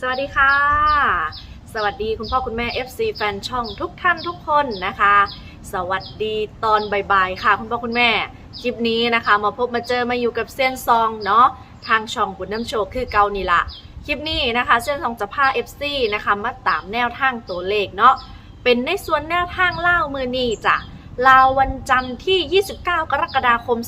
สวัสดีค่ะ สวัสดีคุณพ่อคุณแม่ FC แฟนช่องทุกท่านทุกคนนะคะ สวัสดีตอนบ่ายๆค่ะ คุณพ่อคุณแม่คลิปนี้นะคะ มาพบมาเจอมาอยู่กับเส้นซองเนาะทางช่องบุญน้ำโชคคือเกานี่ละคลิปนี้นะคะ เส้นซองจะพา FC นะคะมาตามแนวทางตัวเลขเนาะเป็นในส่วนแนวทางเล่ามือนี้จ้ะลาววันจันทร์ที่ 29 กรกฎาคม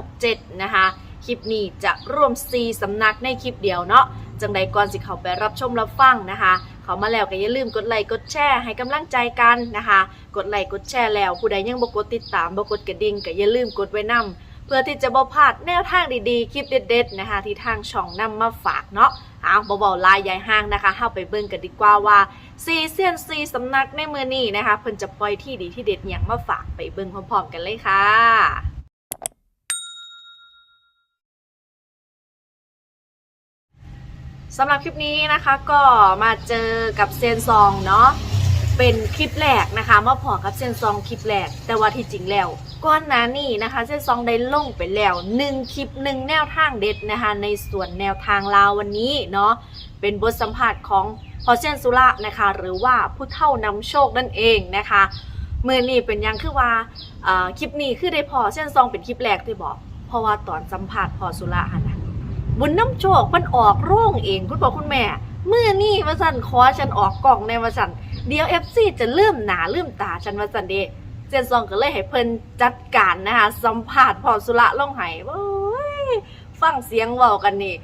2567 นะคะ คลิปนี้จะรวม 4 สำนักในคลิปเดียวเนาะ จังใดก่อนสิเขาไปรับชมรับฟังนะคะ เขามาแล้วก็อย่าลืมกดไลค์กดแชร์ให้กำลังใจกันนะคะ กดไลค์กดแชร์แล้วผู้ใดยังบ่กดติดตามบ่กดกระดิ่งก็อย่าลืมกดไว้นํเพื่อที่จะบ่พลาดแนวทางดีๆคลิปเด็ดๆนะคะ ที่ทางช่องนำมาฝากเนาะเอาบ่เบาลายยายห้างนะคะเข้าไปเบิ่งกันดีกว่าว่าซีเซียนซีสำนักในมือนี้นะคะเพิ่นจะปล่อยที่ดีที่เด็ดอย่างมาฝากไปเบิ่งพร้อมๆกันเลยค่ะ สำหรับคลิปนี้นะคะก็มาเจอกับเซยนซองเนาะเป็นคลิปแรกนะคะมาพอกับเซยนซองคลิปแรก แต่ว่าที่จริงแล้วก่อนน้านี้นะคะเซยนซองได้ลงไปแล้วหนึ่งคลิปหนึ่งแนวทางเด็ดนะคะในส่วนแนวทางลาววันนี้เนาะเป็นบทสัมภาษณ์ของพอเซยนสุระนะคะ หรือว่าผู้เท่านำโชคนั่นเองนะคะเมื่อนี้เป็นยังคือว่าคลิปนี้คือได้พอเซยนซองเป็นคลิปแรกที่บอก เพราะว่าตอนสัมภาษณ์พอสุระหันนะ บุญน้ำโชคมันออกโร่งเองคุณพ่อคุณแม่เมื่อนี่มาสั่นขอฉันออกกล่องในมาสั่นเดี๋ยวเอฟซีจะเลื่อมหนาเลื่อมตาฉันมาสั่นเดเจนซองก็เลยให้เพิ่นจัดการนะคะสัมผัสพอสุระล่องไห้โอ้ยฟังเสียงเว้ากันนี่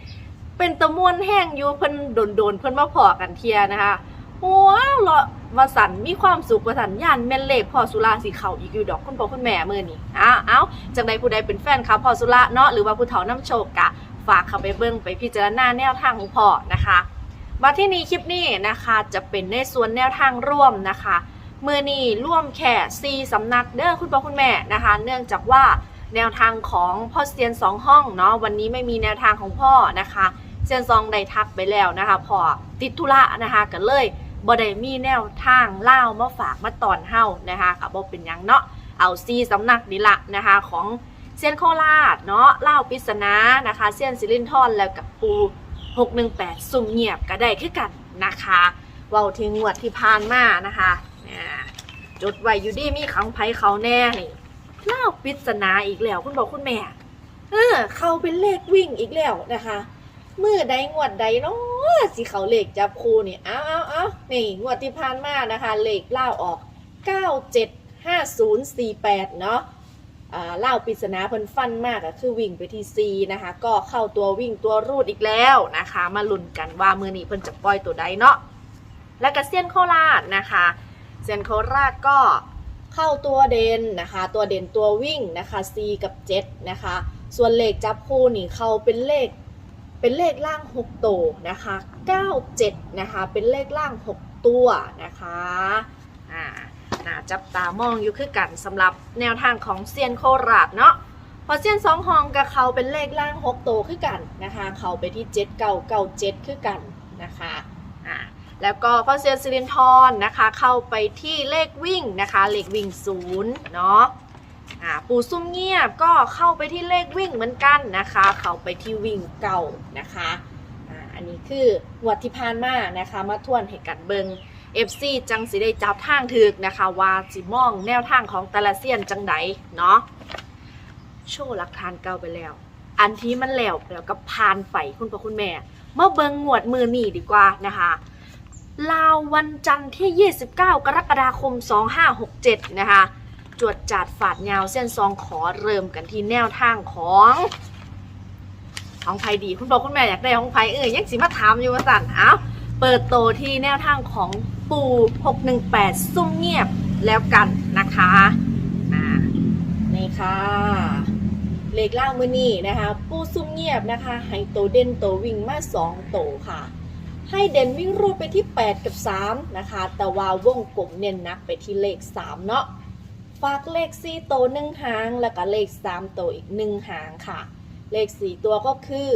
เป็นตะมวนแห้งอยู่เพิ่นโดนๆเพิ่นมาพอกันเทียนะคะว้าวเลาะวาสันมีความสุขวาสันย่านแม่นเลขพอสุราสีเขาอีกอยู่ดอกคุณพ่อคุณแม่มือนี่อ้าวอ้าวจังใดผู้ใดเป็นแฟนครับพอสุระเนาะหรือว่าผู้เฒ่าน้ำโชคกะ ฝากเข้าไปเบิ่งไปพิจารณาแนวทางของพ่อนะคะมาที่นี่คลิปนี้นะคะจะเป็นในส่วนแนวทางร่วมนะคะเมื่อนี้ร่วมแค่ซีสำนักเด้อคุณพ่อคุณแม่นะคะ เนื่องจากว่าแนวทางของพ่อเซียนสองห้องเนาะวันนี้ไม่มีแนวทางของพ่อนะคะเซียนซองได้ทักไปแล้วนะคะพ่อติดธุระนะคะก็เลยบ่ได้มีแนวทางเล่ามาฝากมาตอนเฮานะคะกับบ่เป็นยังเนาะเอาซีสำนักนี่ละนะคะของ เซียนโคราชเนาะเล่าปิศนานะคะเซียนซิลินทอนแล้วกับปู618สุ่มเงียบก็ได้คือกันนะคะเว้าถึงงวดที่ผ่านมานะคะอ่าจดไว้อยู่ดีมีขังไผเขาแน่นี่เล่าปิศนาอีกแล้วคุณบอกคุณแม่ เออ เขาเป็นเลขวิ่งอีกแล้วนะคะมือใดงวดใดเนาะสิเขาเลขจับคูนี่เอาเอาเอานี่งวดที่ผ่านมานะคะ เลขเล่าออก 975048 เนาะอ่า เล่าปริศนาเพิ่นฟันมากอะคือวิ่งไปที่ C นะคะ ก็เข้าตัววิ่งตัวรูดอีกแล้วนะคะ มาลุ้นกันว่ามือนี้เพิ่นจะปล่อยตัวใดเนาะและก็เซียนโคราชนะคะเซียนโคราชก็เข้าตัวเด่นนะคะ ตัวเด่นตัววิ่งนะคะ C กับ 7 นะคะ ส่วนเลขจับคู่นี่เขาเป็นเลขเป็นเลขล่าง 6 ตัวนะคะ 97 นะคะ เป็นเลขล่าง 6 ตัวนะคะ น่าจับตามองอยู่คือกันสำหรับแนวทางของเซียนโคราชเนาะพอเซียนสองห้องกับเขาเป็นเลขล่าง6โตคือกันนะคะ เขาไปที่7 9 9 7คือกันนะคะอ่าแล้วก็พอเซียนซิลินทอนนะคะ เข้าไปที่เลขวิ่งนะคะ เลขวิ่งศูนย์เนาะอ่าปู่ซุ่มเงียบก็เข้าไปที่เลขวิ่งเหมือนกันนะคะ เข้าไปที่วิ่งเก่านะคะอ่าอันนี้คืองวดที่ผ่านมานะคะ มาทวนให้กันเบิง FC จังสิได้จับทางถึกนะคะว่าสิมองแนวทางของแต่ละเซียนจังไดเนาะโชว์หลักฐานเก่าไปแล้ว อันที่มันแล้วแล้วก็ผ่านไปคุณพ่อคุณแม่ เมื่อเบิงงวดมือนี่ดีกว่านะคะลาววันจันทร์ที่ 29 กรกฎาคม 2567 นะคะ จวดจัดฝาดยาวเส้นซองขอเริ่มกันที่แนวทางของ ของไพดี คุณพ่อคุณแม่อยากได้ของไพเอ้ยยังสิมาถามอยู่ว่าสั่นเอาเปิดโตที่แนวทางของ ปู618 ซุ่มเงียบแล้วกันนะคะอ่านี่ค่ะ เลขล่างมือนี่นะคะ ปูซุ่มเงียบนะคะ ให้โตเด่นโตวิ่งมา2โตค่ะ ให้เด่นวิ่งรูดไปที่ 8 กับ 3 นะคะ แต่ว่าวงกลมเน้นนักไปที่เลข 3 เนาะฝากเลข 4 โตหนึ่งหาง แล้วก็เลข 3 โตอีก1หางค่ะ เลข 4 ตัวก็คือ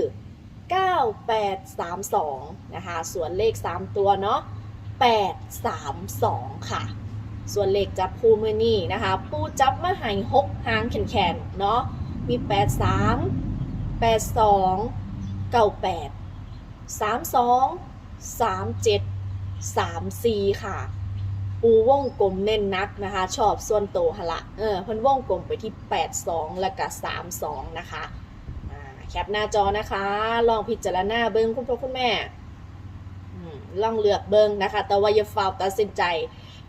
9832 นะคะ ส่วนเลข 3 ตัวเนาะ 832 ค่ะ ส่วนเลขจับคู่มือนี่นะคะผู้จับมาใหาย6หางแขนๆเนาะมี 83 82 98 32สามเจ็ดสามสี่ค่ะ ปูว่องกลมเน้นนักนะคะ ชอบส่วนโตวหละเออเพิ่นว่องกลมไปที่ 8 2 แล้วก็3 2 นะคะแคปหน้าจอนะคะ ลองพิจารณาเบิ้งคุณพ่อคุณแม่ ลองเลือกเบิงนะคะ แต่ว่าอย่าฟาวตัดสินใจ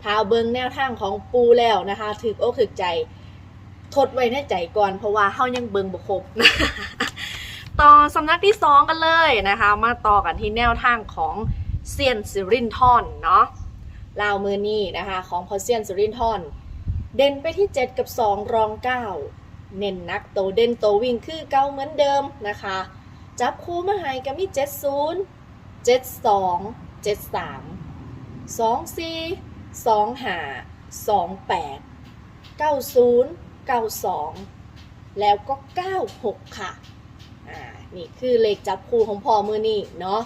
ถ้าเบิงแนวทางของปูแล้วนะคะถึกอกถึกใจทดไว้ในใจก่อนเพราะว่าเฮายังเบิงบ่ครบต่อสำนักที่ 2 กันเลยนะคะ มาต่อกันที่แนวทางของเซียนซิรินทอนเนาะลาวมือนี้นะคะ ของพอเซียนซิรินทอนเด่นไปที่ 7 กับ 2 รอง 9 เน้นนักโตเด่นโตวิ่งคือเก่าเหมือนเดิมนะคะ จับคู่มาให้ก็มี 70 72 73 24 25 28 90 92แล้วก็96ค่ะ อ่า นี่คือเลขจับคู่ของพ่อมือนี่เนาะ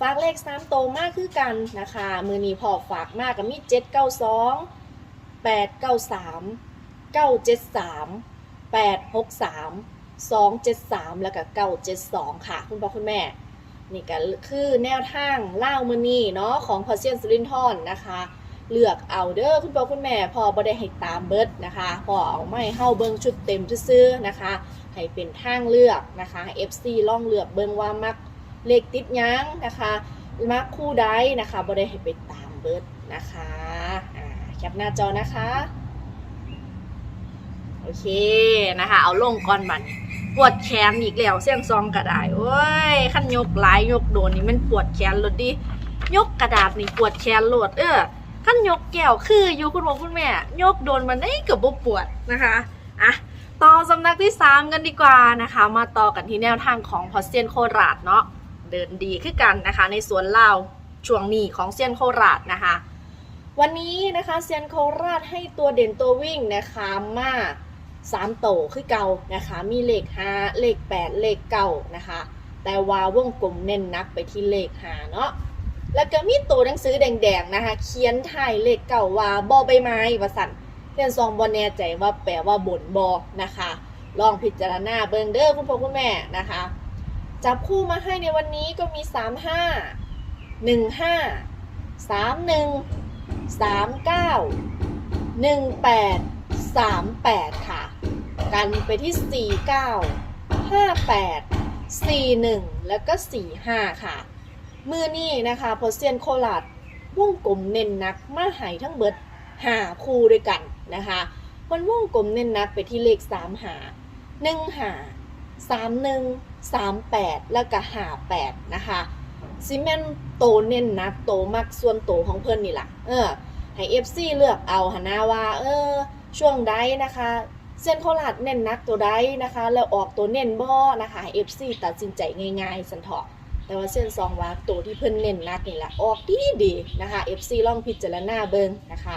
ฝากเลข3โตมากคือกันนะคะ มือนี้พ่อฝากมากกับมี792 893 973 863 273แล้วก็972ค่ะ คุณพ่อคุณแม่ นี่ก็คือแนวทางเล่ามือนี้เนาะของพอเซียนสุรินทร์นะคะ เลือกเอาเด้อคุณพ่อคุณแม่พอบ่ได้ให้ตามเบิดนะคะพอเอาไม่เฮาเบิ่งชุดเต็มซื่อนะคะ ให้เป็นทางเลือกนะคะ FC ล่องเลือกเบิ่งว่ามักเลขติดยังนะคะมักคู่ใดนะคะบ่ได้ให้ไปตามเบิดนะคะอ่าแคปหน้าจอนะคะ โอเคนะคะ เอาลงก่อนบัดนี้ ปวดแขนอีกแล้วเสียงซองกระดาษโอ้ยขั้นยกหลายยกโดนนี่มันปวดแขนรถดิยกกระดาษนี่ปวดแขนโลดเออขั้นยกแก้วคืออยู่คุณพ่อคุณแม่ ยกโดนมันได้เกับบ่ปวดนะคะอะต่อสำนักที่ 3 กันดีกว่านะคะ มาต่อกันที่แนวทางของพอเซียนโคราชเนาะเดินดีขึ้นกันนะคะ ในสวนเลาช่วงนี้ของเซียนโคราชนะคะ วันนี้นะคะเซียนโคราชให้ตัวเด่นตัววิ่งนะคะมา สามโตคือเก่านะคะ มีเลขห้าเลขแปดเลขเก้านะคะ แต่ว่าวงกลมเน้นนักไปที่เลขห้าเนาะแล้วก็มีตัวหนังสือแดงๆนะคะ เขียนถ่ายเลขเก่าว่าบอใบไม้ว่าสั่นเรียนซองบอแน่ใจว่าแปลว่าบนบอนะคะ ลองพิจารณาเบิงเด้อคุณพ่อคุณแม่นะคะ จับคู่มาให้ในวันนี้ก็มี 3 5 1 5 3 1 3 9 1 8 3 8 ค่ะ กันไปที่ 4 9 5 8 4 1 แล้วก็ 4 5 ค่ะ มือนี้นะคะพอเซียนโคราดวงกลมเน้นนักมาหายทั้งเบิดหาคู่ด้วยกันนะคะมันวงกลมเน้นนักไปที่เลข 3 หา 1 หา 3 1 3 8 แล้วก็หา8นะคะซีเมนโตเน้นนักโตมักส่วนโตของเพื่อนนี่แหละเออให้ FC เลือกเอาหนาว่า เออ ช่วงใดนะคะ เส้นโคราดเน้นนักตัวใดนะคะ แล้วออกตัวเน้นบ่นะคะให้ FC ตัดสินใจง่ายๆสันเถาะแต่ว่าเส้นซองว่าตัวที่เพิ่นเน้นนักนี่แหละออกดีดีๆนะคะ FC ลองพิจารณาเบิ่งนะคะ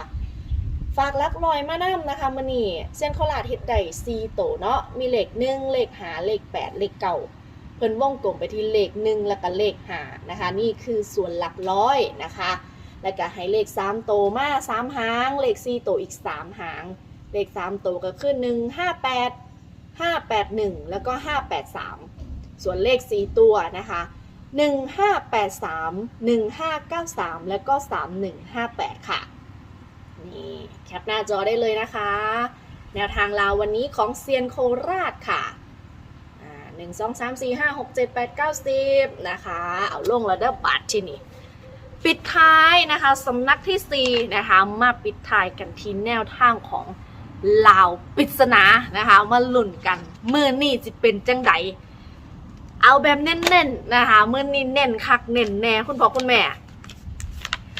ฝากลักลอยมานํนะคะมื้อนี้เส้นโคราดเฮ็ดได้4โตเนาะมีเลข1เลข5เลข8เลข9เพิ่นวงกลมไปที่เลข1แล้วก็เลข5นะคะ นี่คือส่วนหลักร้อยนะคะ แล้วก็ให้เลข3โตมา3หาง เลข4โตอีก3หาง เลข3โตวก็คือ1 58 581แปดห้าแปดหนึ่งแล้วก็583ส่วนเลข4ตัวนะคะ1583 1593แปดสามหนึ่งห้าเก้าสามแล้วก็3158ค่ะนี่แคปหน้าจอได้เลยนะคะ แนวทางลาววันนี้ของเซียนโคราชค่ะหนึ่งสองสามสี่ห้าหกเจ็ดแปดเก้าสิบนะคะ เอาลงแล้วเด้อบัตรที่นี่ปิดท้ายนะคะสำนักที่สี่นะคะ มาปิดท้ายกันที่แนวทางของ ลาวปริศนานะคะ มาลุ่นกันมือนี่จะเป็นจังไดเอาแบบเน้นๆนะคะมือนี้เน้นคักเน้นแน่คุณพ่อคุณแม่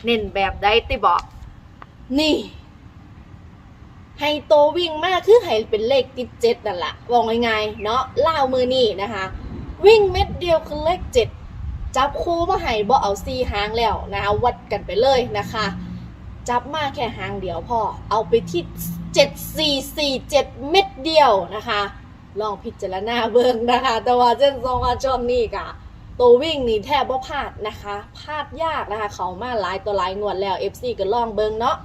เน้นแบบใดติบอกนี่ให้โตวิ่งมากคือให้เป็นเลขติดเจ็ดนั่นแหละบอกง่ายๆเนาะล่าวมือนี่นะคะ วิ่งเม็ดเดียวคือเลขเจ็ดจับคู่มาให้บ่เอาซีหางแล้วนะคะวัดกันไปเลยนะคะ จับมาแค่หางเดียวพอเอาไปที่ เจ็ดสี่สี่เม็ดเดียวนะคะ ลองพิจารณาเบิ่งนะคะ แต่ว่าเส้นซองอาชอนนี่กะตัววิ่งนี่แทบว่าพลาดนะคะพลาดยากนะคะ เขามาหลายตัวหลายงวดแล้ว FC ก็ลองเบิ่งเนาะ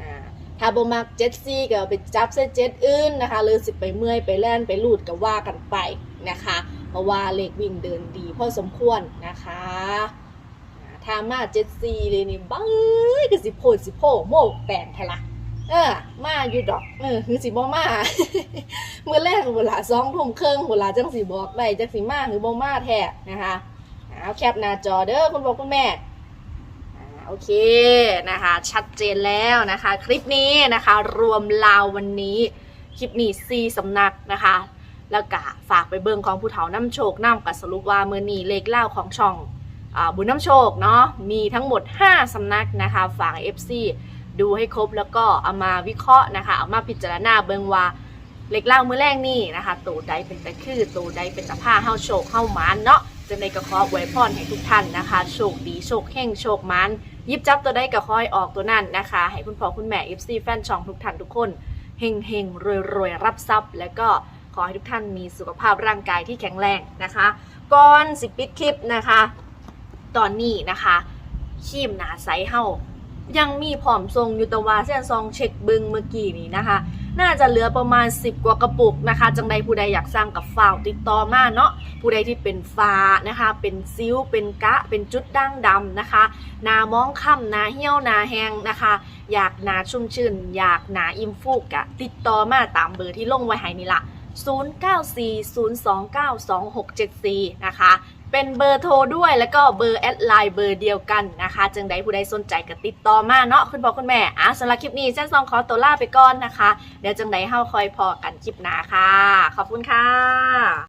อ่าถ้าบ่มักเจ็ดซีก็ไปจับเส้นเจ็ดอื่นนะคะหรือสิไปเมื่อยไปแล่นไปลูดก็ว่ากันไปนะคะ เพราะว่าเลขวิ่งเดินดีพอสมควรนะคะอ่าถ้ามาเจ็ดซีเลยนี่บ้ยคือสิโพดสิโพโมกแปลนแท้ละ เออ มาอยู่ดอก เออคือสิบ่มาเมื่อแรกเวลาสองทุ่มครึ่งเวลาจังสิบอกได้จังสิมาหรือบ่มาแท้นะคะเอาแคปหน้าจอเด้อคุณพ่อคุณแม่โอเคนะคะ ชัดเจนแล้วนะคะ คลิปนี้นะคะ รวมลาววันนี้ คลิปนี้ซีสำนักนะคะ แล้วก็ฝากไปเบิ่งของผู้เฒ่าน้ำโชคน้ำกับสรุปว่าเมื่อนี้เลขเล่าของช่องอบุญน้ำโชคเนาะมีทั้งหมด 5สำนักนะคะ ฝาก FC ดูให้ครบแล้วก็เอามาวิเคราะห์นะคะเอามาพิจารณาเบิงว่าเลขเล่ามือแรกนี่นะคะตัวใดเป็นตะคือตัวใดเป็นตะผ้าเฮาโชคเฮามานเนาะจะในกระขออวยพรให้ทุกท่านนะคะโชคดีโชคเฮ่งโชคมันยิบจับตัวใดก็คอยออกตัวนั้นนะคะ ให้คุณพ่อคุณแม่ FC แฟนช่องทุกท่านทุกคนเฮงเฮงรวยรวยรับทรัพย์ แล้วก็ขอให้ทุกท่านมีสุขภาพร่างกายที่แข็งแรงนะคะก่อนสิปิดคลิปนะคะ ตอนนี้นะคะขีมหนาใสเฮา ยังมีผอมทรงยูตว่าเส้นซองเช็คบึงเมื่อกี้นี้นะคะ น่าจะเหลือประมาณ 10 กว่ากระปุกนะคะ จังใดผู้ใดอยากสร้างกับฝ้าวติดต่อมาเนาะผู้ใดที่เป็นฟ้านะคะ เป็นซิ้ว เป็นกะ เป็นจุดด่างดำนะคะหนามองค่ำหนาเหี่ยวหนาแห้งนะคะ อยากหนาชุ่มชื่น อยากหนาอิ่มฟูกอะติดต่อมาตามเบอร์ที่ลงไว้ให้นี่ละ0940292674 นะคะ เป็นเบอร์โทรด้วยแล้วก็เบอร์แอดไลน์เบอร์เดียวกันนะคะ จึงใดผู้ใดสนใจก็ติดต่อมาเนาะคุณพ่อคุณแม่อะสำหรับคลิปนี้เส้นซองขอตัวลาไปก่อนนะคะ เดี๋ยวจังใดเฮาคอยพอกันคลิปหน้าค่ะ ขอบคุณค่ะ